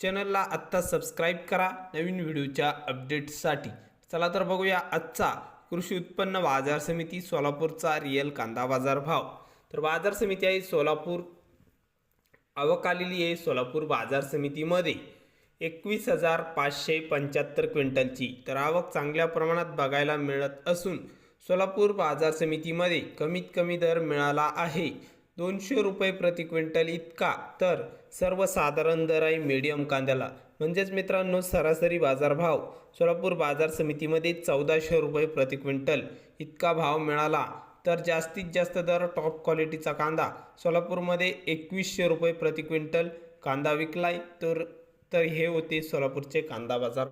चॅनलला आत्ता सबस्क्राईब करा नवीन व्हिडिओच्या अपडेट्ससाठी चला तर बघूया आजचा कृषी उत्पन्न बाजार समिती सोलापूरचा रिअल कांदा बाजार भाव. तर बाजार समिती आहे सोलापूर. आवक आलेली आहे सोलापूर बाजार समितीमध्ये. एकवीस हजार पाचशे पंच्याहत्तर क्विंटलची. तर आवक चांगल्या प्रमाणात बघायला मिळत असून सोलापूर बाजार समितीमध्ये कमीत कमी दर मिळाला आहे. दोनशे रुपये प्रति क्विंटल इतका. तर सर्वसाधारण दर आहे मीडियम कांद्याला. म्हणजेच मित्रांनो सरासरी बाजारभाव. सोलापूर बाजार समितीमध्ये चौदाशे रुपये प्रति क्विंटल इतका भाव मिळाला. तर जास्तीत जास्त दर टॉप क्वालिटीचा कांदा. सोलापूरमध्ये एकवीसशे रुपये प्रति क्विंटल कांदा विकलाय. तर तर हे होते सोलापूरचे कांदा बाजार.